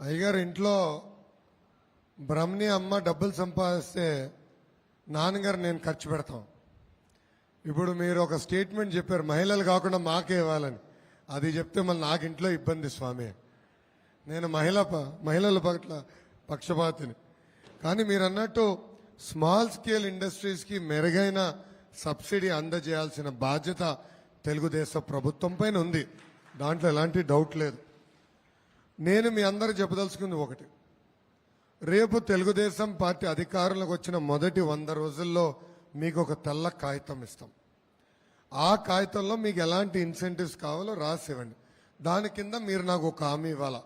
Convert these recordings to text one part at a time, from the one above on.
అయ్యగారు ఇంట్లో బ్రహ్మని అమ్మ డబ్బులు సంపాదిస్తే నాన్నగారు నేను ఖర్చు పెడతాం. ఇప్పుడు మీరు ఒక స్టేట్మెంట్ చెప్పారు మహిళలు కాకుండా మాకే ఇవ్వాలని. అది చెప్తే మళ్ళీ నాకు ఇంట్లో ఇబ్బంది స్వామి. నేను మహిళ మహిళల పట్ల పక్షపాతిని. కానీ మీరు అన్నట్టు స్మాల్ స్కేల్ ఇండస్ట్రీస్కి మెరుగైన సబ్సిడీ అందజేయాల్సిన బాధ్యత తెలుగుదేశం ప్రభుత్వం పైన ఉంది. దాంట్లో ఎలాంటి డౌట్ లేదు. నేను మీ అందరు చెప్పదలుచుకుంది ఒకటి. రేపు తెలుగుదేశం పార్టీ అధికారంలోకి వచ్చిన మొదటి వంద రోజుల్లో మీకు ఒక తెల్ల కాగితం ఇస్తాం. ఆ కాగితంలో మీకు ఎలాంటి ఇన్సెంటివ్స్ కావాలో రాసి ఇవ్వండి. దాని కింద మీరు నాకు ఒక హామీ ఇవ్వాలా?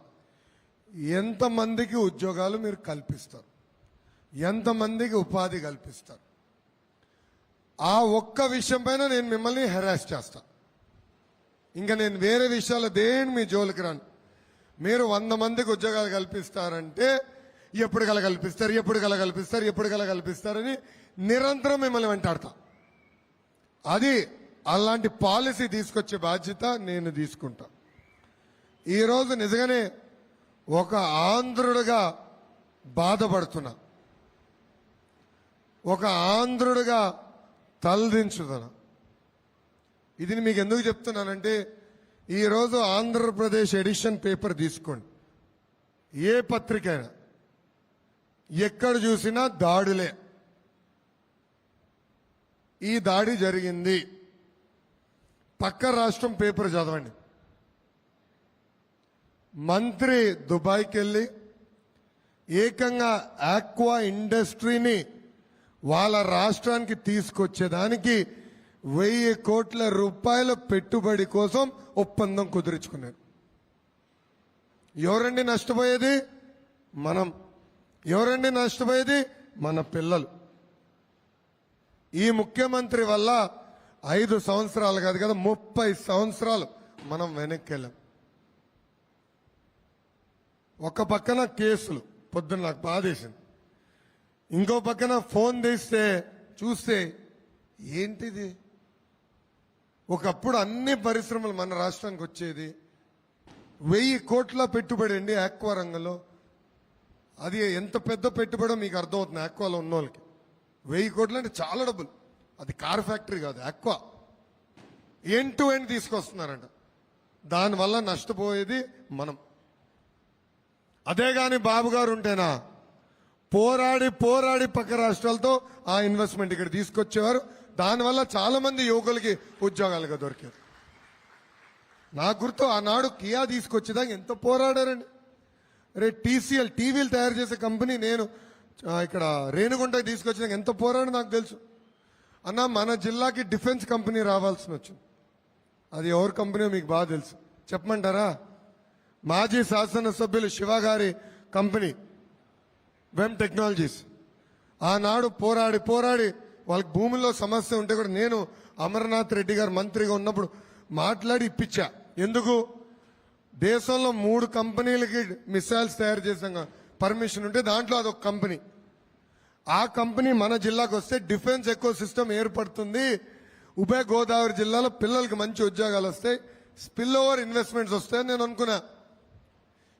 ఎంతమందికి ఉద్యోగాలు మీరు కల్పిస్తారు? ఎంతమందికి ఉపాధి కల్పిస్తారు? ఆ ఒక్క విషయం పైన నేను మిమ్మల్ని హెరాస్ చేస్తా. ఇంకా నేను వేరే విషయాలు దేని మీ జోలికి రాను? మీరు వంద మందికి ఉద్యోగాలు కల్పిస్తారంటే ఎప్పుడు కల కల్పిస్తారు ఎప్పుడు కల కల్పిస్తారు ఎప్పుడు కల కల్పిస్తారని నిరంతరం మిమ్మల్ని వెంటాడతా. అది అలాంటి పాలసీ తీసుకొచ్చే బాధ్యత నేను తీసుకుంటా. ఈరోజు నిజంగానే ఒక ఆంధ్రుడుగా బాధపడుతున్నా. ఒక ఆంధ్రుడుగా తలదించుతున్నా. ఇది మీకు ఎందుకు చెప్తున్నానంటే ఈరోజు ఆంధ్రప్రదేశ్ ఎడిషన్ పేపర్ తీసుకోండి. ఏ పత్రిక అయినా ఎక్కడ చూసినా దాడులే. ఈ దాడి జరిగింది. పక్క రాష్ట్రం పేపర్ చదవండి. మంత్రి దుబాయ్కి వెళ్ళి ఏకంగా ఆక్వా ఇండస్ట్రీని వాళ్ళ రాష్ట్రానికి తీసుకొచ్చేదానికి వెయ్యి కోట్ల రూపాయల పెట్టుబడి కోసం ఒప్పందం కుదుర్చుకున్నారు ఎవరండి నష్టపోయేది? మనం. ఎవరండి నష్టపోయేది? మన పిల్లలు. ఈ ముఖ్యమంత్రి వల్ల ఐదు సంవత్సరాలు కాదు కదా ముప్పై సంవత్సరాలు మనం వెనక్కి వెళ్ళాం ఒక పక్కన కేసులు పొద్దున్న నాకు బాధేసింది ఇంకో పక్కన ఫోన్ తీస్తే చూస్తే ఏంటిది? ఒకప్పుడు అన్ని పరిశ్రమలు మన రాష్ట్రానికి వచ్చేది. వెయ్యి కోట్ల పెట్టుబడి అండి ఆక్వా రంగంలో. అది ఎంత పెద్ద పెట్టుబడో మీకు అర్థమవుతుంది ఆక్వాలో ఉన్న వాళ్ళకి వెయ్యి కోట్లు అంటే చాలా డబ్బులు. అది కార్ ఫ్యాక్టరీ కాదు ఆక్వా. ఎండ్ టు ఎండ్ తీసుకొస్తున్నారంట. దానివల్ల నష్టపోయేది మనం. అదే కానీ బాబు గారు ఉంటేనా? పోరాడి పోరాడి పక్క రాష్ట్రాలతో ఆ ఇన్వెస్ట్మెంట్ ఇక్కడ తీసుకొచ్చేవారు. దానివల్ల చాలా మంది యువకులకి ఉద్యోగాలుగా దొరికారు. నా గుర్తు ఆనాడు కియా తీసుకొచ్చేదాకా ఎంత పోరాడారండి. రే టీసీఎల్ టీవీలు తయారు చేసే కంపెనీ నేను ఇక్కడ రేణుగుంటకి తీసుకొచ్చినాక ఎంత పోరాడు నాకు తెలుసు. అన్న మన జిల్లాకి డిఫెన్స్ కంపెనీ రావాల్సిన వచ్చింది. అది ఎవరి కంపెనీ మీకు బాగా తెలుసు. చెప్పమంటారా? మాజీ శాసనసభ్యులు శివ గారి కంపెనీ వెమ్ టెక్నాలజీస్. ఆనాడు పోరాడి పోరాడి వాళ్ళకి భూమిలో సమస్య ఉంటే కూడా నేను అమర్నాథ్ రెడ్డి గారు మంత్రిగా ఉన్నప్పుడు మాట్లాడి ఇప్పించా. ఎందుకు? దేశంలో మూడు కంపెనీలకి మిసైల్స్ తయారు చేసాం పర్మిషన్ ఉంటే దాంట్లో అదొక కంపెనీ. ఆ కంపెనీ మన జిల్లాకు వస్తే డిఫెన్స్ ఎకో సిస్టమ్ ఏర్పడుతుంది. ఉభయ గోదావరి జిల్లాలో పిల్లలకి మంచి ఉద్యోగాలు వస్తాయి. స్పిల్ ఓవర్ ఇన్వెస్ట్మెంట్స్ వస్తాయని నేను అనుకున్నా.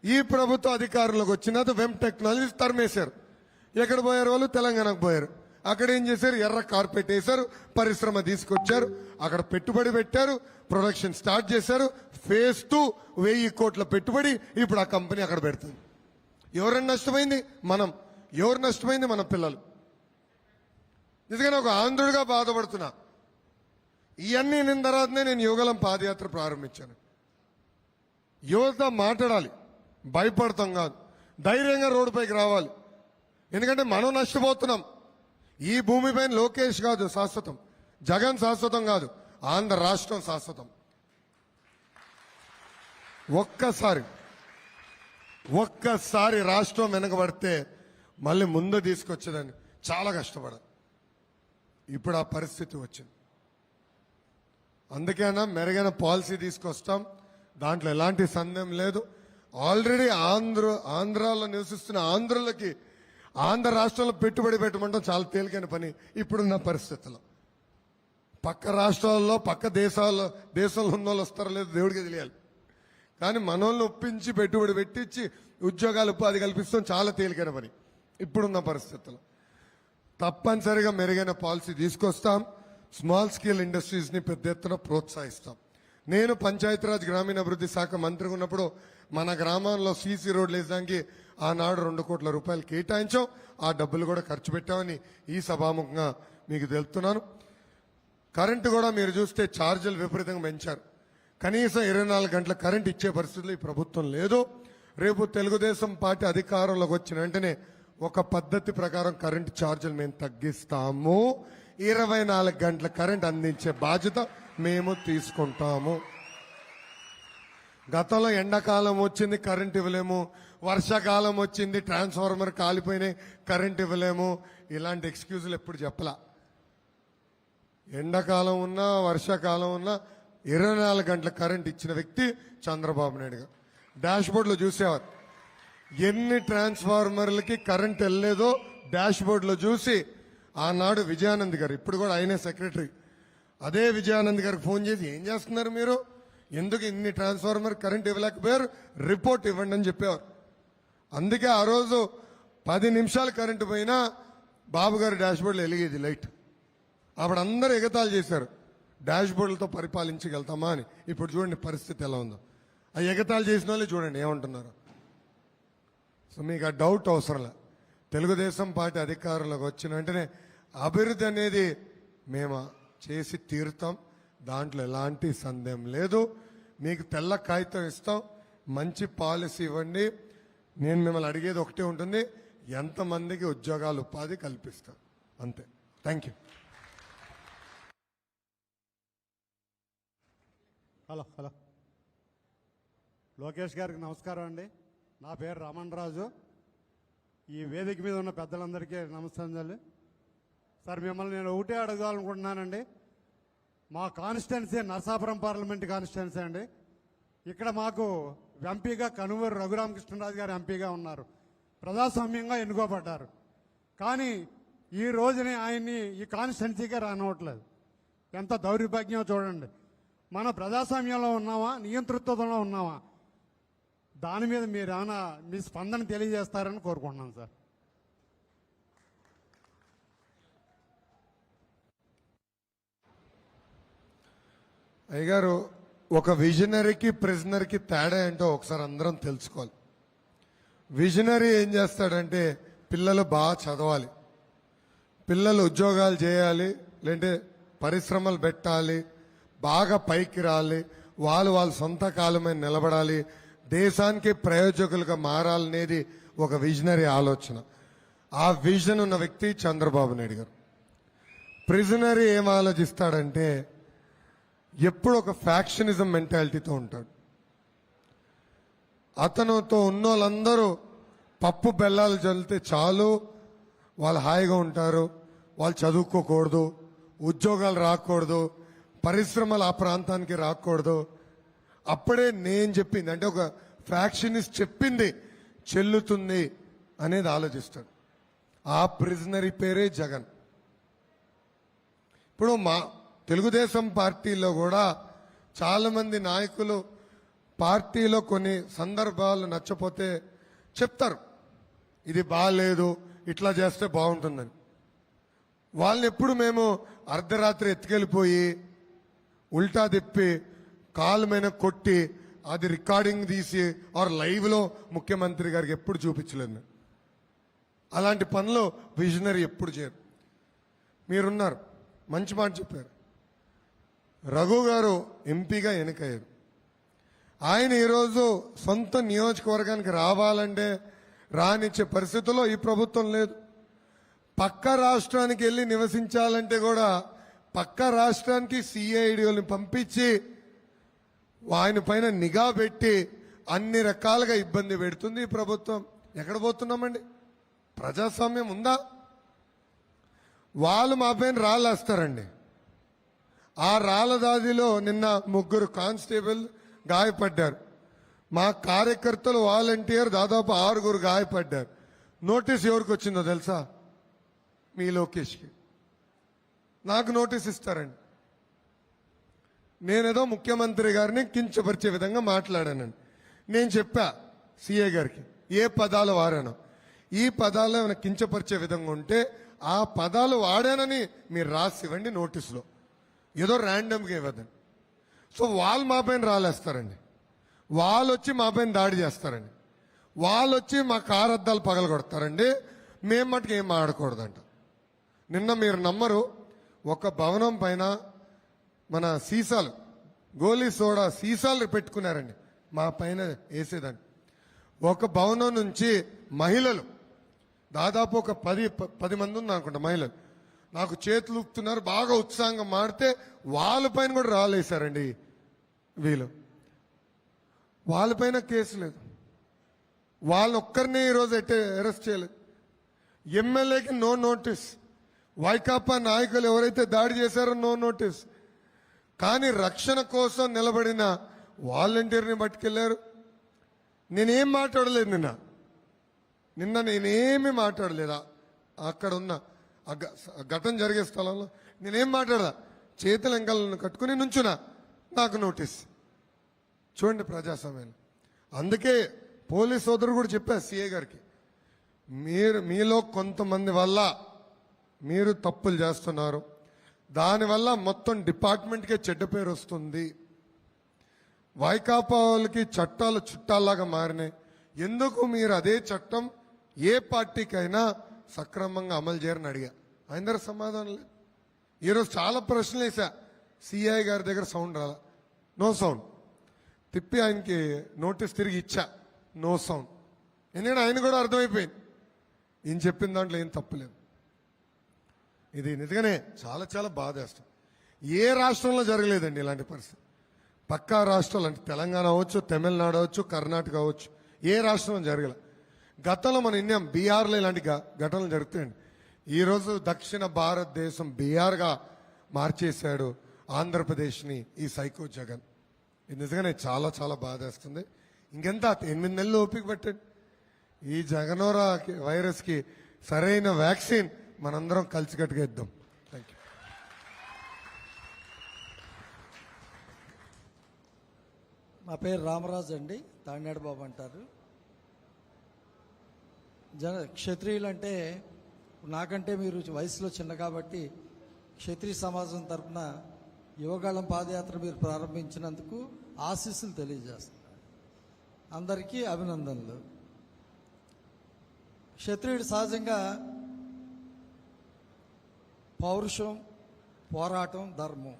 ఈ ప్రభుత్వ అధికారంలోకి వచ్చిన వెమ్ టెక్నాలజీస్ తరిమేశారు. ఎక్కడ పోయారు వాళ్ళు? తెలంగాణకు పోయారు. అక్కడ ఏం చేశారు? ఎర్ర కార్పెట్ వేశారు పరిశ్రమ తీసుకొచ్చారు అక్కడ పెట్టుబడి పెట్టారు ప్రొడక్షన్ స్టార్ట్ చేశారు ఫేస్ టూ వెయ్యి కోట్ల పెట్టుబడి ఇప్పుడు ఆ కంపెనీ అక్కడ పెడుతుంది. ఎవరైనా నష్టమైంది? మనం. ఎవరు నష్టమైంది? మన పిల్లలు. నిజంగానే ఒక ఆంధ్రుడిగా బాధపడుతున్నా. ఇవన్నీ నిన్న తర్వాతనే నేను యోగలం పాదయాత్ర ప్రారంభించాను. యువత మాట్లాడాలి. భయపడతాం కాదు. ధైర్యంగా రోడ్డుపైకి రావాలి. ఎందుకంటే మనం నష్టపోతున్నాం. ఈ భూమిపైన లోకేష్ కాదు శాశ్వతం. జగన్ శాశ్వతం కాదు. ఆంధ్ర రాష్ట్రం శాశ్వతం. ఒక్కసారి ఒక్కసారి రాష్ట్రం వెనకబడితే మళ్ళీ ముందు తీసుకొచ్చేదాన్ని చాలా కష్టపడ ఇప్పుడు ఆ పరిస్థితి వచ్చింది. అందుకేనా మెరుగైన పాలసీ తీసుకొస్తాం. దాంట్లో ఎలాంటి సందేహం లేదు. ఆల్రెడీ ఆంధ్ర ఆంధ్రాలో నివసిస్తున్న ఆంధ్రులకి ఆంధ్ర రాష్ట్రంలో పెట్టుబడి పెట్టమంటాం చాలా తేలికైన పని ఇప్పుడున్న పరిస్థితుల్లో. పక్క రాష్ట్రాల్లో పక్క దేశాల్లో దేశంలో ఉన్న వాళ్ళు వస్తారో లేదో దేవుడికి తెలియాలి. కానీ మనోళ్ళని ఒప్పించి పెట్టుబడి పెట్టించి ఉద్యోగాలు ఉపాధి కల్పిస్తాం చాలా తేలికైన పని ఇప్పుడున్న పరిస్థితుల్లో. తప్పనిసరిగా మెరుగైన పాలసీ తీసుకొస్తాం. స్మాల్ స్కేల్ ఇండస్ట్రీస్ని పెద్ద ఎత్తున ప్రోత్సహిస్తాం. నేను పంచాయతీరాజ్ గ్రామీణాభివృద్ధి శాఖ మంత్రిగా ఉన్నప్పుడు మన గ్రామంలో సీసీ రోడ్లు వేసడానికి ఆనాడు రెండు కోట్ల రూపాయలు కేటాయించాం ఆ డబ్బులు కూడా ఖర్చు పెట్టామని ఈ సభాముఖంగా మీకు తెలుపుతున్నాను. కరెంటు కూడా మీరు చూస్తే ఛార్జీలు విపరీతంగా పెంచారు. కనీసం ఇరవై నాలుగు గంటల కరెంట్ ఇచ్చే పరిస్థితులు ఈ ప్రభుత్వం లేదు. రేపు తెలుగుదేశం పార్టీ అధికారంలోకి వచ్చిన వెంటనే ఒక పద్ధతి ప్రకారం కరెంటు ఛార్జీలు మేము తగ్గిస్తాము. ఇరవై నాలుగు గంటల కరెంట్ అందించే బాధ్యత మేము తీసుకుంటాము. గతంలో ఎండాకాలం వచ్చింది కరెంట్ ఇవ్వలేము. వర్షాకాలం వచ్చింది ట్రాన్స్ఫార్మర్ కాలిపోయినాయి కరెంట్ ఇవ్వలేము. ఇలాంటి ఎక్స్క్యూజులు ఎప్పుడు చెప్పలా? ఎండాకాలం ఉన్నా వర్షాకాలం ఉన్నా ఇరవై నాలుగు గంటల కరెంట్ ఇచ్చిన వ్యక్తి చంద్రబాబు నాయుడు గారు. డాష్ బోర్డులో చూసేవారు. ఎన్ని ట్రాన్స్ఫార్మర్లకి కరెంట్ వెళ్ళలేదో డాష్ బోర్డులో చూసి ఆనాడు విజయానంద్ గారు ఇప్పుడు కూడా ఆయనే సెక్రటరీ అదే విజయానంద్ గారికి ఫోన్ చేసి ఏం చేస్తున్నారు మీరు? ఎందుకు ఇన్ని ట్రాన్స్ఫార్మర్ కరెంట్ ఇవ్వలేకపోయారు? రిపోర్ట్ ఇవ్వండి అని చెప్పేవారు. అందుకే ఆ రోజు పది నిమిషాలు కరెంటు పోయినా బాబు గారి వెలిగేది లైట్. అప్పుడు అందరూ ఎగతాళి చేశారు. డాష్బోర్డ్లతో పరిపాలించగలుగుతామా అని. ఇప్పుడు చూడండి పరిస్థితి ఎలా ఉందో. ఆ ఎగతాలు చేసిన వాళ్ళే చూడండి ఏమంటున్నారు. సో మీకు ఆ డౌట్ అవసరంలే తెలుగుదేశం పార్టీ అధికారంలోకి వచ్చిన వెంటనే అభివృద్ధి అనేది మేము చేసి తీరుతాం. దాంట్లో ఎలాంటి సందేహం లేదు. మీకు తెల్ల కాగితం ఇస్తాం. మంచి పాలసీ ఇవ్వండి. నేను మిమ్మల్ని అడిగేది ఒకటే ఉంటుంది ఎంతమందికి ఉద్యోగాలు ఉపాధి కల్పిస్తాం. అంతే. Thank you hello hello. Lokesh గారికి నమస్కారం అండి. నా పేరు రమణ్ రాజు ఈ వేదిక మీద ఉన్న పెద్దలందరికీ నమస్కారాలు సార్ మిమ్మల్ని నేను ఒకటే అడగాలనుకుంటున్నానండి. మా కాన్స్టిట్యున్సీ నరసాపురం పార్లమెంట్ కాన్స్టిట్యున్సీ అండి. ఇక్కడ మాకు ఎంపీగా కనుమూరు రఘురామకృష్ణరాజు గారు ఎంపీగా ఉన్నారు. ప్రజాస్వామ్యంగా ఎన్నుకోబడ్డారు. కానీ ఈ రోజుని ఆయన్ని ఈ కాన్స్టిట్యున్సీగా రానివ్వట్లేదు. ఎంత దౌర్భాగ్యం చూడండి. మన ప్రజాస్వామ్యంలో ఉన్నామా నియంతృత్వంలో ఉన్నామా దాని మీద మీరు ఏమైనా మీ స్పందన తెలియజేస్తారని కోరుకుంటున్నాను సార్. అయ్యగారు ఒక విజనరీకి ప్రిజనర్కి తేడా ఏంటో ఒకసారి అందరం తెలుసుకోవాలి. విజనరీ ఏం చేస్తాడంటే పిల్లలు బాగా చదవాలి. పిల్లలు ఉద్యోగాలు చేయాలి లేదంటే పరిశ్రమలు పెట్టాలి బాగా పైకి రాలి వాళ్ళు వాళ్ళ సొంత కాలమే నిలబడాలి దేశానికి ప్రయోజకులుగా మారాలనేది ఒక విజనరీ ఆలోచన. ఆ విజన్ ఉన్న వ్యక్తి చంద్రబాబు నాయుడు గారు. ప్రిజనరీ ఏం ఆలోచిస్తాడంటే ఎప్పుడు ఒక ఫ్యాక్షనిజం మెంటాలిటీతో ఉంటాడు. అతనుతో ఉన్న వాళ్ళందరూ పప్పు బెల్లాలు చల్లితే చాలు వాళ్ళు హాయిగా ఉంటారు వాళ్ళు చదువుకోకూడదు ఉద్యోగాలు రాకూడదు పరిశ్రమలు ఆ ప్రాంతానికి రాకూడదు. అప్పుడే నేను చెప్పింది అంటే ఒక ఫ్యాక్షనిస్ట్ చెప్పింది చెల్లుతుంది అనేది ఆలోచిస్తాడు. ఆ ప్రిజనరీ పేరే జగన్. ఇప్పుడు మా తెలుగుదేశం పార్టీలో కూడా చాలామంది నాయకులు పార్టీలో కొన్ని సందర్భాలు నచ్చపోతే చెప్తారు. ఇది బాగాలేదు ఇట్లా చేస్తే బాగుంటుందని. వాళ్ళని ఎప్పుడు మేము అర్ధరాత్రి ఎత్తుకెళ్ళిపోయి ఉల్టా తిప్పి కాలు మీద కొట్టి అది రికార్డింగ్ తీసి ఆర్ లైవ్లో ముఖ్యమంత్రి గారికి ఎప్పుడు చూపించలేదు అలాంటి పనులు విజనరీ ఎప్పుడు చేయరు. మీరున్నారు. మంచి మాట చెప్పారు. రఘు గారు ఎంపీగా ఎన్నికయ్యారు. ఆయన ఈరోజు సొంత నియోజకవర్గానికి రావాలంటే రానిచ్చే పరిస్థితుల్లో ఈ ప్రభుత్వం లేదు. పక్క రాష్ట్రానికి వెళ్ళి నివసించాలంటే కూడా పక్క రాష్ట్రానికి సిఐడిఓని పంపించి ఆయన పైన నిఘా పెట్టి అన్ని రకాలుగా ఇబ్బంది పెడుతుంది ఈ ప్రభుత్వం. ఎక్కడ పోతున్నామండి? ప్రజాస్వామ్యం ఉందా? వాళ్ళు మా పైన రాళ్ళేస్తారండి ఆ రాళ్ళ దాదిలో నిన్న ముగ్గురు కానిస్టేబుల్ గాయపడ్డారు. మా కార్యకర్తలు వాలంటీర్ దాదాపు ఆరుగురు గాయపడ్డారు. నోటీస్ ఎవరికి వచ్చిందో తెలుసా? మీ లోకేష్కి. నాకు నోటీస్ ఇస్తారండి. నేనేదో ముఖ్యమంత్రి గారిని కించపరిచే విధంగా మాట్లాడానండి. నేను చెప్పా సీఏ గారికి ఏ పదాలు వాడాను. ఈ పదాలు ఏమైనా కించపరిచే విధంగా ఉంటే ఆ పదాలు వాడానని మీరు రాసి ఇవ్వండి నోటీసులో. ఏదో ర్యాండమ్గా ఇవ్వదండి సో వాళ్ళు మా పైన రాలేస్తారండి. వాళ్ళు వచ్చి మా పైన దాడి చేస్తారండి. వాళ్ళు వచ్చి మా కారు అద్దాలు పగలగొడతారండి. మేము మటుకు ఏం ఆడకూడదంట నిన్న మీరు నమ్మరు ఒక భవనం పైన మన సీసాలు గోలీ సోడా సీసాలు పెట్టుకున్నారండి. మా పైన వేసేదాన్ని. ఒక భవనం నుంచి మహిళలు దాదాపు ఒక పది ప- పది మంది ఉంది అనుకుంటా మహిళలు. నాకు చేతులు ఊపుతున్నారు బాగా ఉత్సాహంగా మాడితే వాళ్ళ పైన కూడా రాలేశారండి వీళ్ళు. వాళ్ళపైన కేసు లేదు. వాళ్ళొక్కరిని ఈరోజు అయితే అరెస్ట్ చేయలేదు. ఎమ్మెల్యేకి నో నోటీస్ వైకాపా నాయకులు ఎవరైతే దాడి చేశారో నో నోటీస్ కానీ రక్షణ కోసం నిలబడిన వాలంటీర్ని పట్టుకెళ్ళారు నేనేం మాట్లాడలేదు నిన్న. నిన్న నేనేమి మాట్లాడలేదా? అక్కడ ఉన్నా ఆ ఘటన జరిగే స్థలంలో నేనేం మాట్లాడదా చేతుల ఎంకలను కట్టుకుని నుంచున్నా. నాకు నోటీస్. చూడండి ప్రజాస్వామ్యం అందుకే పోలీస్ సోదరు కూడా చెప్పారు సిఏ గారికి. మీరు మీలో కొంతమంది వల్ల మీరు తప్పులు చేస్తున్నారు. దానివల్ల మొత్తం డిపార్ట్మెంట్కే చెడ్డ పేరు వస్తుంది. వైకాపా వాళ్ళకి చట్టాలు చుట్టాల్లాగా మారినాయి. ఎందుకు మీరు అదే చట్టం ఏ పార్టీకైనా సక్రమంగా అమలు చేయరని అడిగా. ఆయన దగ్గర సమాధానం లేదు. ఈరోజు చాలా ప్రశ్నలు వేసా సిఐ గారి దగ్గర సౌండ్ రాలా. No sound. తిప్పి ఆయనకి నోటీస్ తిరిగి ఇచ్చా. No sound. ఎందుకంటే ఆయన కూడా అర్థమైపోయింది. ఈయన చెప్పిన దాంట్లో ఏం తప్పులేదు ఇది నిజంగానే చాలా చాలా బాధేస్తాం ఏ రాష్ట్రంలో జరగలేదండి ఇలాంటి పరిస్థితి? పక్కా రాష్ట్రాలు అంటే తెలంగాణ అవ్వచ్చు తమిళనాడు అవ్వచ్చు కర్ణాటక అవ్వచ్చు. ఏ రాష్ట్రంలో జరగలేదు గతంలో మన ఇండియా బీహార్లో ఇలాంటి ఘటనలు జరుగుతాయండి ఈరోజు దక్షిణ భారతదేశం బీహార్గా మార్చేశాడు ఆంధ్రప్రదేశ్ని ఈ సైకో జగన్. ఇది నిజంగానే చాలా చాలా బాధేస్తుంది ఇంకెంత ఎనిమిది నెలలు ఓపిక పెట్టండి. ఈ జగనోరా వైరస్కి సరైన వ్యాక్సిన్ మనందరం కలిసికట్టుగా ఇద్దాం. థ్యాంక్ యూ నా పేరు రామరాజు అండి. తాడినాడు బాబు అంటారు. జన క్షత్రియులు అంటే నాకంటే మీరు వయసులో చిన్న కాబట్టి క్షత్రియ సమాజం తరఫున యువగాళం పాదయాత్ర మీరు ప్రారంభించినందుకు ఆశీస్సులు తెలియజేస్తున్నారు. అందరికీ అభినందనలు. క్షత్రియుడు సహజంగా పౌరుషం పోరాటం ధర్మం.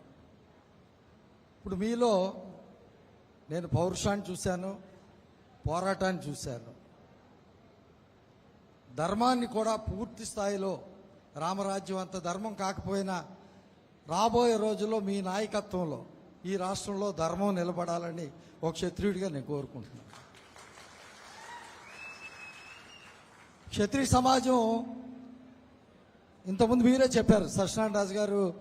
ఇప్పుడు మీలో నేను పౌరుషాన్ని చూశాను పోరాటాన్ని చూశాను. ధర్మాన్ని కూడా పూర్తి స్థాయిలో రామరాజ్యం అంత ధర్మం కాకపోయినా రాబోయే రోజుల్లో మీ నాయకత్వంలో ఈ రాష్ట్రంలో ధర్మం నిలబడాలని ఒక క్షత్రియుడిగా నేను కోరుకుంటున్నాను. క్షత్రియ సమాజం ఇంతకుముందు మీరే చెప్పారు సత్యనారాయణ రాజు గారు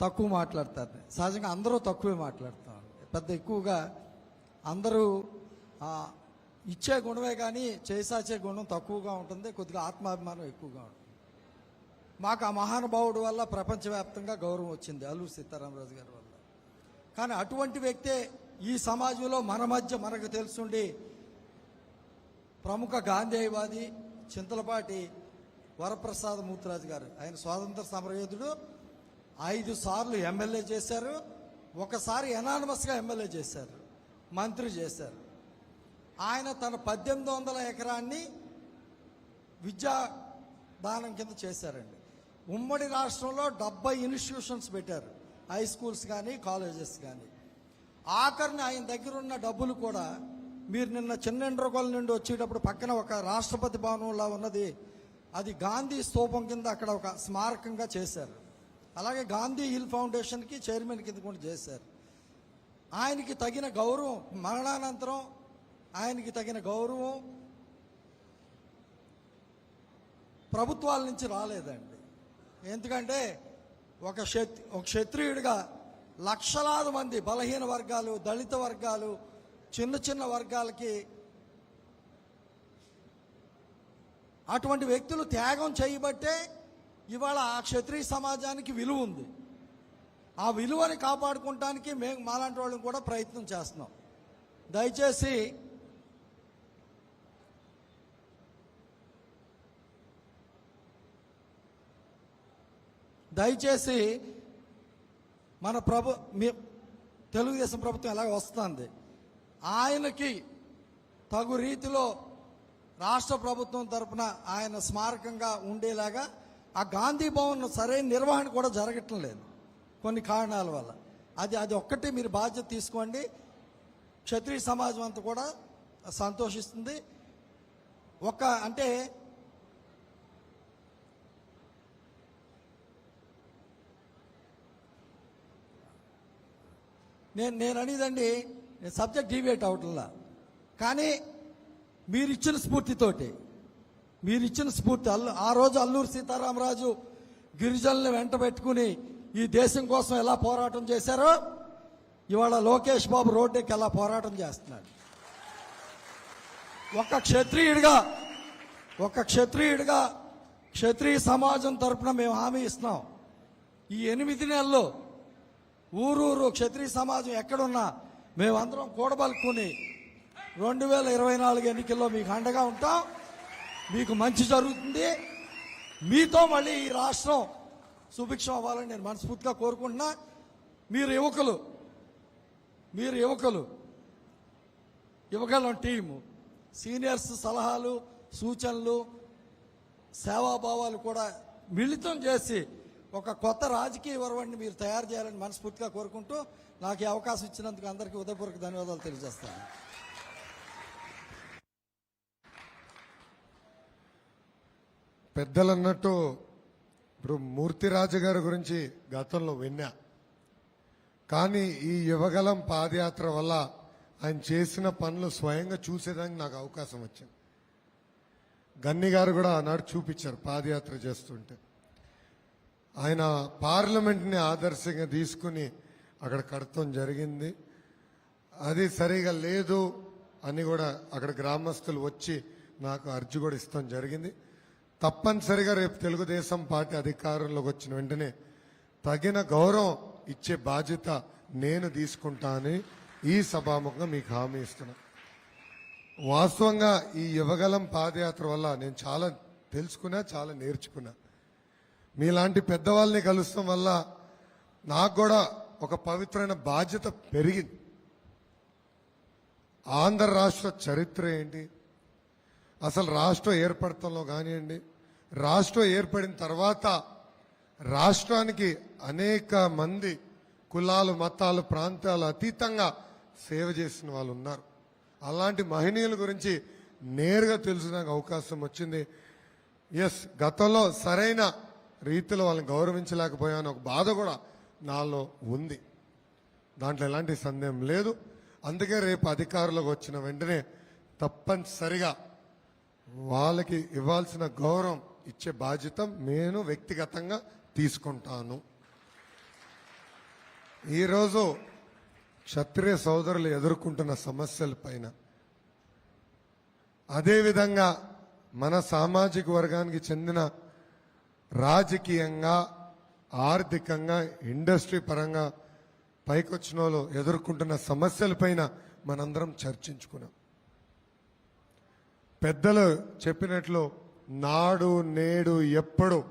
తక్కువ మాట్లాడతారు. సహజంగా అందరూ తక్కువే మాట్లాడతారు. పెద్ద ఎక్కువగా అందరూ ఇచ్చే గుణమే కానీ చేసాచే గుణం తక్కువగా ఉంటుంది కొద్దిగా ఆత్మాభిమానం ఎక్కువగా ఉంటుంది. మాకు ఆ మహానుభావుడు వల్ల ప్రపంచవ్యాప్తంగా గౌరవం వచ్చింది అల్లూరు సీతారామరాజు గారి వల్ల. కానీ అటువంటి వ్యక్తే ఈ సమాజంలో మన మధ్య మనకు తెలుసుండి ప్రముఖ గాంధేయవాది చింతలపాటి వరప్రసాద మూర్తిరాజు గారు. ఆయన స్వాతంత్ర సమరయోధుడు ఐదు సార్లు ఎమ్మెల్యే చేశారు ఒకసారి ఎనానమస్గా ఎమ్మెల్యే చేశారు మంత్రి చేశారు. ఆయన తన పద్దెనిమిది వందల ఎకరాన్ని విద్యా దానం కింద చేశారండి. ఉమ్మడి రాష్ట్రంలో డెబ్బై ఇన్స్టిట్యూషన్స్ పెట్టారు. హై స్కూల్స్ కానీ కాలేజెస్ కానీ ఆఖరిని ఆయన దగ్గర ఉన్న డబ్బులు కూడా మీరు నిన్న చిన్నెండ్రగోల నుండి వచ్చేటప్పుడు పక్కన ఒక రాష్ట్రపతి భవనంలో ఉన్నది. అది గాంధీ స్తూపం కింద అక్కడ ఒక స్మారకంగా చేశారు. అలాగే గాంధీ హిల్ ఫౌండేషన్కి చైర్మన్ కింద కూడా చేశారు. ఆయనకి తగిన గౌరవం మరణానంతరం ఆయనకి తగిన గౌరవం ప్రభుత్వాల నుంచి రాలేదండి. ఎందుకంటే ఒక క్షత్రి ఒక క్షత్రియుడిగా లక్షలాది మంది బలహీన వర్గాలు దళిత వర్గాలు చిన్న చిన్న వర్గాలకి అటువంటి వ్యక్తులు త్యాగం చేయబట్టే ఇవాళ ఆ క్షత్రియ సమాజానికి విలువ ఉంది. ఆ విలువని కాపాడుకోవటానికి మేము మాలాంటి వాళ్ళని కూడా ప్రయత్నం చేస్తున్నాం. దయచేసి దయచేసి మన ప్రభు మీ తెలుగుదేశం ప్రభుత్వం ఎలాగ వస్తుంది? ఆయనకి తగు రీతిలో రాష్ట్ర ప్రభుత్వం తరపున ఆయన స్మారకంగా ఉండేలాగా ఆ గాంధీ భవన్ సరైన నిర్వహణ కూడా జరగటం లేదు కొన్ని కారణాల వల్ల. అది అది ఒక్కటి మీరు బాధ్యత తీసుకోండి. క్షత్రియ సమాజం అంతా కూడా సంతోషిస్తుంది. ఒక అంటే నేను నేను అనేదండి సబ్జెక్ట్ డీవియేట్ అవటంలా. కానీ మీరు ఇచ్చిన స్ఫూర్తితోటి మీరు ఇచ్చిన స్ఫూర్తి అల్లు ఆ రోజు అల్లూరు సీతారామరాజు గిరిజనులను వెంట పెట్టుకుని ఈ దేశం కోసం ఎలా పోరాటం చేశారో ఇవాళ లోకేష్ బాబు రోడ్డుకి ఎలా పోరాటం చేస్తున్నాడు. ఒక క్షత్రియుడిగా ఒక క్షత్రియుడిగా క్షత్రియ సమాజం తరపున మేము హామీ ఇస్తున్నాం. ఈ ఎనిమిది నెలల్లో ఊరూరు క్షత్రియ సమాజం ఎక్కడున్నా మేమందరం కూడబలుకుని రెండు వేల ఇరవై నాలుగు ఎన్నికల్లో మీకు అండగా ఉంటాం. మీకు మంచి జరుగుతుంది. మీతో మళ్ళీ ఈ రాష్ట్రం సుభిక్షం అవ్వాలని నేను మనస్ఫూర్తిగా కోరుకుంటున్నా. మీరు యువకులు మీరు యువకులు యువకులం టీము సీనియర్స్ సలహాలు సూచనలు సేవాభావాలు కూడా మిళితం చేసి ఒక కొత్త రాజకీయ వరవడిని మీరు తయారు చేయాలని మనస్ఫూర్తిగా కోరుకుంటూ నాకు ఈ అవకాశం ఇచ్చినందుకు అందరికీ ఉదయపూర్వక ధన్యవాదాలు తెలియజేస్తాను. పెద్దలు అన్నట్టు ఇప్పుడు మూర్తిరాజు గారి గురించి గతంలో విన్నా. కానీ ఈ యువగలం పాదయాత్ర వల్ల ఆయన చేసిన పనులు స్వయంగా చూసేదానికి నాకు అవకాశం వచ్చింది. గన్ని గారు కూడా ఆనాడు చూపించారు పాదయాత్ర చేస్తుంటే. ఆయన పార్లమెంట్ని ఆదర్శంగా తీసుకుని అక్కడ కడతం జరిగింది. అది సరిగా లేదు అని కూడా అక్కడ గ్రామస్తులు వచ్చి నాకు అర్జీ కూడా ఇస్తాం జరిగింది. తప్పనిసరిగా రేపు తెలుగుదేశం పార్టీ అధికారంలోకి వచ్చిన వెంటనే తగిన గౌరవం ఇచ్చే బాధ్యత నేను తీసుకుంటానని ఈ సభాముఖంగా మీకు హామీ ఇస్తున్నా. వాస్తవంగా ఈ యువగలం పాదయాత్ర వల్ల నేను చాలా తెలుసుకున్నా చాలా నేర్చుకున్నా. మీలాంటి పెద్దవాళ్ళని కలుస్తాం వల్ల నాకు కూడా ఒక పవిత్రమైన బాధ్యత పెరిగింది. ఆంధ్ర రాష్ట్ర చరిత్ర ఏంటి? అసలు రాష్ట్రం ఏర్పడటంలో కానివ్వండి రాష్ట్రం ఏర్పడిన తర్వాత రాష్ట్రానికి అనేక మంది కులాలు మతాలు ప్రాంతాలు అతీతంగా సేవ చేసిన వాళ్ళు ఉన్నారు. అలాంటి మహనీయుల గురించి నేరుగా తెలుసుకునే అవకాశం వచ్చింది. ఎస్ గతంలో సరైన రీతిలో వాళ్ళని గౌరవించలేకపోయాను ఒక బాధ కూడా నాలో ఉంది. దాంట్లో ఎలాంటి సందేహం లేదు. అందుకే రేపు అధికారులకు వచ్చిన వెంటనే తప్పనిసరిగా వాళ్ళకి ఇవ్వాల్సిన గౌరవం ఇచ్చే బాధ్యత నేను వ్యక్తిగతంగా తీసుకుంటాను. ఈరోజు క్షత్రియ సోదరులు ఎదుర్కొంటున్న సమస్యల పైన అదేవిధంగా మన సామాజిక వర్గానికి చెందిన రాజకీయంగా ఆర్థికంగా ఇండస్ట్రీ పరంగా పైకొచ్చిన వాళ్ళు ఎదుర్కొంటున్న సమస్యలపైన మనందరం చర్చించుకున్నాం. పెద్దలు చెప్పినట్లు నాడు నేడు ఎప్పుడు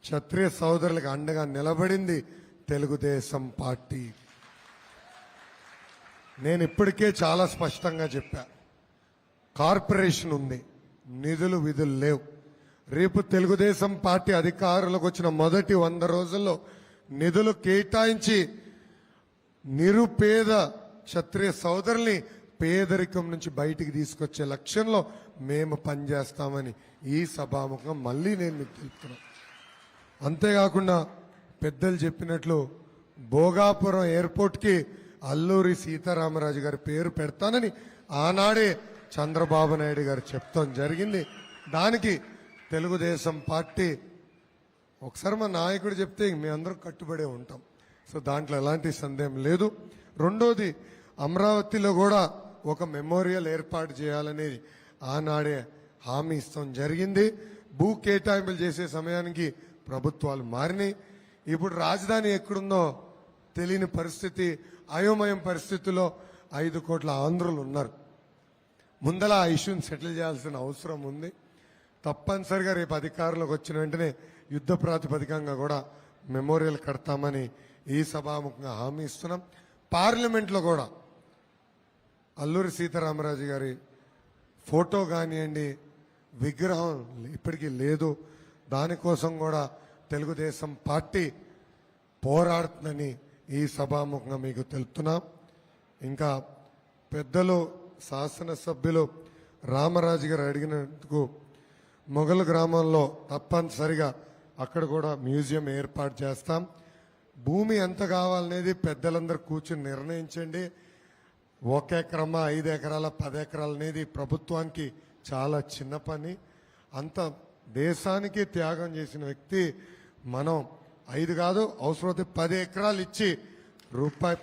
క్షత్రియ సోదరులకు అండగా నిలబడింది తెలుగుదేశం పార్టీ. నేను ఇప్పటికే చాలా స్పష్టంగా చెప్పా. కార్పొరేషన్ ఉంది నిధులు విధులు లేవు. రేపు తెలుగుదేశం పార్టీ అధికారులకు వచ్చిన మొదటి వంద రోజుల్లో నిధులు కేటాయించి నిరుపేద క్షత్రియ సోదరుల్ని పేదరికం నుంచి బయటికి తీసుకొచ్చే లక్ష్యంలో మేము పనిచేస్తామని ఈ సభాముఖం మళ్ళీ నేను మీకు తెలుపుతున్నాను అంతేకాకుండా పెద్దలు చెప్పినట్లు భోగాపురం ఎయిర్పోర్ట్కి అల్లూరి సీతారామరాజు గారి పేరు పెడతానని ఆనాడే చంద్రబాబు నాయుడు గారు చెప్తాం జరిగింది. దానికి తెలుగుదేశం పార్టీ. ఒకసారి మా నాయకుడు చెప్తే మేమందరం కట్టుబడే ఉంటాం. సో దాంట్లో ఎలాంటి సందేహం లేదు. రెండోది అమరావతిలో కూడా ఒక మెమోరియల్ ఏర్పాటు చేయాలనేది ఆనాడే హామీ ఇస్తాం జరిగింది. భూ కేటాయింపులు చేసే సమయానికి ప్రభుత్వాలు మారినాయి. ఇప్పుడు రాజధాని ఎక్కడుందో తెలియని పరిస్థితి అయోమయం పరిస్థితిలో ఐదు కోట్ల ఆంధ్రులు ఉన్నారు. ముందల ఆ ఇష్యూని సెటిల్ చేయాల్సిన అవసరం ఉంది. తప్పనిసరిగా రేపు అధికారంలోకి వచ్చిన వెంటనే యుద్ధ ప్రాతిపదికంగా కూడా మెమోరియల్ కడతామని ఈ సభాముఖంగా హామీ ఇస్తున్నాం. పార్లమెంట్లో కూడా అల్లూరి సీతారామరాజు గారి ఫోటో కానివ్వండి విగ్రహం ఇప్పటికీ లేదు. దానికోసం కూడా తెలుగుదేశం పార్టీ పోరాడుతుందని ఈ సభాముఖంగా మీకు తెలుపుతున్నాం. ఇంకా పెద్దలు శాసనసభ్యులు రామరాజు గారు అడిగినందుకు మొఘలు గ్రామంలో తప్పనిసరిగా అక్కడ కూడా మ్యూజియం ఏర్పాటు చేస్తాం. భూమి ఎంత కావాలనేది పెద్దలందరూ కూర్చుని నిర్ణయించండి. ఒక ఎకరమా ఐదు ఎకరాల పది ఎకరాలు అనేది ప్రభుత్వానికి చాలా చిన్న పని. అంత దేశానికి త్యాగం చేసిన వ్యక్తి మనం ఐదు కాదు అవసరమైతే పది ఎకరాలు ఇచ్చి రూపాయి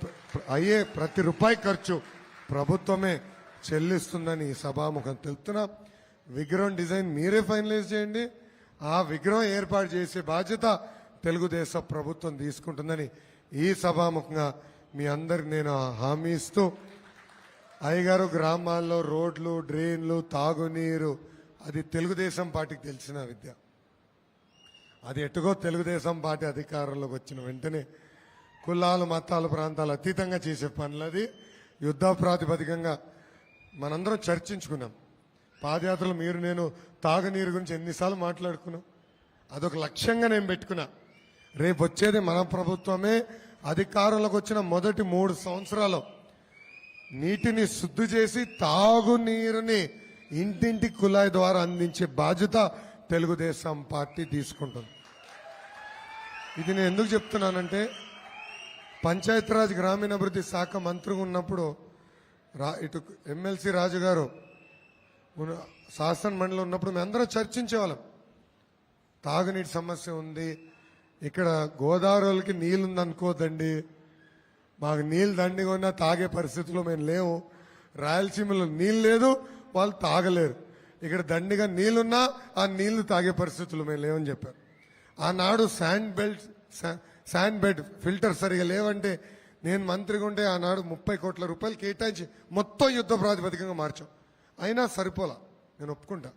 అయ్యే ప్రతి రూపాయి ఖర్చు ప్రభుత్వమే చెల్లిస్తుందని ఈ సభాముఖం తెలుపుతున్నాం. విగ్రహం డిజైన్ మీరే ఫైనలైజ్ చేయండి. ఆ విగ్రహం ఏర్పాటు చేసే బాధ్యత తెలుగుదేశం ప్రభుత్వం తీసుకుంటుందని ఈ సభాముఖంగా మీ అందరికి నేను హామీ ఇస్తూ అయ్యగారు గ్రామాల్లో రోడ్లు డ్రైన్లు తాగునీరు అది తెలుగుదేశం పార్టీకి తెలిసిన విద్య. అది ఎటుగో తెలుగుదేశం పార్టీ అధికారంలోకి వచ్చిన వెంటనే కులాలు మతాలు ప్రాంతాలు అతీతంగా చేసే పనులది. యుద్ధ ప్రాతిపదికంగా మనందరం చర్చించుకున్నాం. పాదయాత్రలు మీరు నేను తాగునీరు గురించి ఎన్నిసార్లు మాట్లాడుకున్నాం. అదొక లక్ష్యంగా నేను పెట్టుకున్నా. రేపు వచ్చేది మన ప్రభుత్వమే. అధికారంలోకి వచ్చిన మొదటి మూడు సంవత్సరాలు నీటిని శుద్ధి చేసి తాగునీరుని ఇంటింటి కుళాయి ద్వారా అందించే బాధ్యత తెలుగుదేశం పార్టీ తీసుకుంటుంది. ఇది నేను ఎందుకు చెప్తున్నానంటే పంచాయతీరాజ్ గ్రామీణాభివృద్ధి శాఖ మంత్రిగా ఉన్నప్పుడు రా ఇటు ఎమ్మెల్సీ రాజు గారు శాసన మండలి ఉన్నప్పుడు మేము అందరం చర్చించేవాళ్ళం. తాగునీటి సమస్య ఉంది ఇక్కడ గోదావరికి నీళ్ళు ఉందనుకోదండి మాకు నీళ్ళు దండిగా ఉన్నా తాగే పరిస్థితిలో మేము లేవు. రాయలసీమలో నీళ్ళు లేదు వాళ్ళు తాగలేరు. ఇక్కడ దండిగా నీళ్ళున్నా ఆ నీళ్ళు తాగే పరిస్థితులు మేము లేవని చెప్పారు. ఆనాడు శాండ్ బెల్ట్ శా- శాండ్ బెడ్ ఫిల్టర్ సరిగా లేవంటే నేను మంత్రిగా ఉంటే ఆనాడు ముప్పై కోట్ల రూపాయలు కేటాయించి మొత్తం యుద్ధ ప్రాతిపదికంగా మార్చాం. అయినా సరిపోలా. నేను ఒప్పుకుంటా.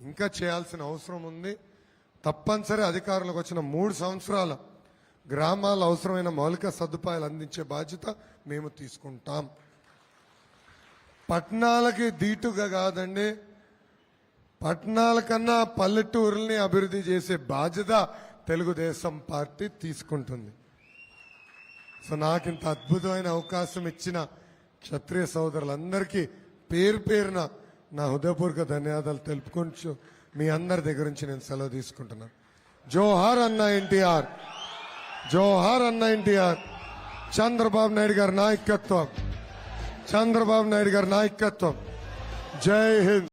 ఇంకా చేయాల్సిన అవసరం ఉంది. తప్పనిసరి అధికారులకు వచ్చిన మూడు సంవత్సరాల గ్రామాల అవసరమైన మౌలిక సదుపాయాలు అందించే బాధ్యత మేము తీసుకుంటాం. పట్టణాలకి దీటుగా కాదండి. పట్టణాల కన్నా పల్లెటూరుల్ని అభివృద్ధి చేసే బాధ్యత తెలుగుదేశం పార్టీ తీసుకుంటుంది. సో నాకు ఇంత అద్భుతమైన అవకాశం ఇచ్చిన క్షత్రియ సోదరులందరికీ పేరు పేరున నా హృదయపూర్వక ధన్యవాదాలు తెలుపుకుంటూ మీ అందరి దగ్గర నుంచి నేను సెలవు తీసుకుంటున్నాను జోహార్ అన్న ఎన్టీఆర్. జోహార్ అన్న ఎన్టీఆర్. చంద్రబాబు నాయుడు గారి నాయకత్వం. చంద్రబాబు నాయుడు గారి నాయకత్వం. జై హింద్.